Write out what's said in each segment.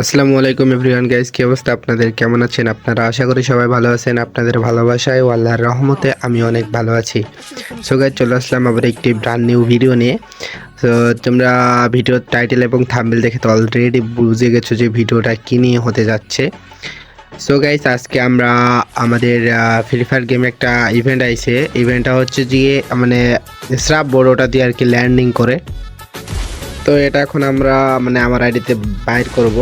আসসালামু আলাইকুম everyone guys, কী অবস্থা আপনাদের? কেমন আছেন আপনারা? আশা করি সবাই ভালো আছেন, আপনাদের ভালোবাসায় ও আল্লাহর রহমতে আমি অনেক ভালো আছি। সো গাইস চলে আসলাম আবার একটি ব্র্যান্ড নিউ ভিডিও নিয়ে। তো তোমরা ভিডিওর টাইটেল এবং থাম্বেল দেখে তো অলরেডি বুঝে গেছো যে ভিডিওটা কী নিয়ে হতে যাচ্ছে। সো গাইস আজকে আমরা আমাদের ফ্রি ফায়ার গেমে একটা ইভেন্ট আইছে। ইভেন্টটা হচ্ছে যে মানে স্রাব বোর্ড ওটা দিয়ে আর কি ল্যান্ডিং করে। তো এটা এখন আমরা মানে আমার আইডিতে বাইর করব।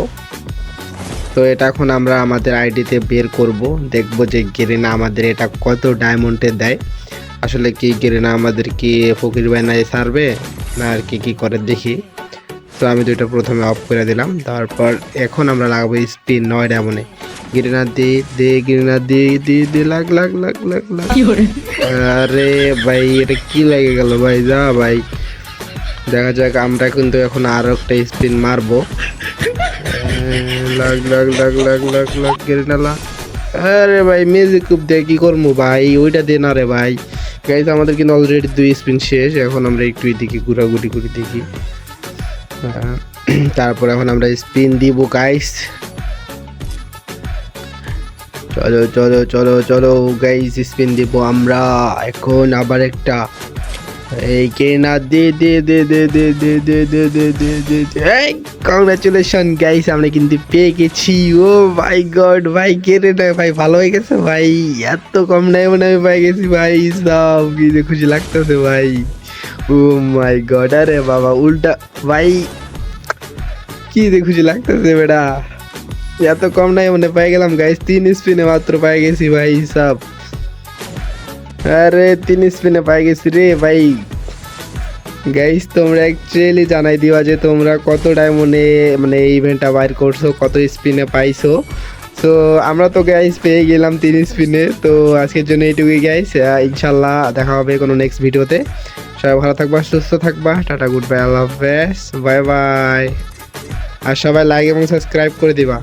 তো এটা এখন আমরা আমাদের আইডিতে বের করব। দেখব যে গেরেনা আমাদের এটা কত ডায়মন্ডে দেয়। আসলে কি গেরেনা আমাদের কি ফকির বানায় সারবে না আর কি কি করে দেখি। তো আমি দুইটা প্রথমে অফ করে দিলাম তারপর এখন আমরা লাগাবো স্পিন নয় ডায়মন্ডে গিরিনা দে দে গিরিনা দি দে দে লাগ লাগ লাগ লাগ লাগ। আরে ভাই এটা কি লেগে গেল ভাই? যা ভাই। দেখা যাক আমরা কিন্তু এখন আরও একটা স্পিন মারবো। লাগ লাগ লাগ লাগ লাগ লাগ গেরিনা লাগ আরে ভাই মিউজিক খুব দিয়ে কি করব ভাই? ওইটা দে না রে ভাই। গাইজ আমাদের কিন্তু অলরেডি দুই স্পিন শেষ। এখন আমরা একটু এদিকে ঘোরাঘুরি করে দেখি। তারপর এখন আমরা স্পিন দিব গাইস চলো চলো চলো চলো গাইস স্পিন দিব আমরা। এখন আবার একটা এই কে না দে দে দে দে দে দে দে দে দে দে দে এই কংগ্রাচুলেশন গাইস আমরা কিন্তু পেয়ে গেছি ও ভাই গড ভাই কে রে না ভাই ভালো হয়ে গেছে ভাই এত কম টাইমে আমি পাই গেছি ভাই সব কি যে খুশি লাগতেছে ভাই ও মাই গড আরে বাবা উল্টা ভাই কি যে খুশি লাগতেছে বেটা এত কম নাই মানে পাই গেলাম গাইস তিন স্পিনে মাত্র পাই গেছি ভাই সব আরে, তিন স্পিনে পাই গেছি রে ভাই। গাইস তোমরা অ্যাকচুয়ালি জানাই দিবা যে তোমরা কত ডায়মন্ডে মানে এই ইভেন্টটা বাইর করছ, কত স্পিনে পাইছো। তো আমরা তো গাইস পেয়ে গেলাম তিন স্পিনে তো, আজকের জন্য এইটুকুই গাইস ইনশাল্লাহ দেখা হবে কোনো নেক্সট ভিডিওতে সবাই ভালো থাকবা, সুস্থ থাকবা। টাটা গুড বাই আল্লাহ হাফেজ। বাই বাই আর সবাই লাইক এবং সাবস্ক্রাইব করে দিবা।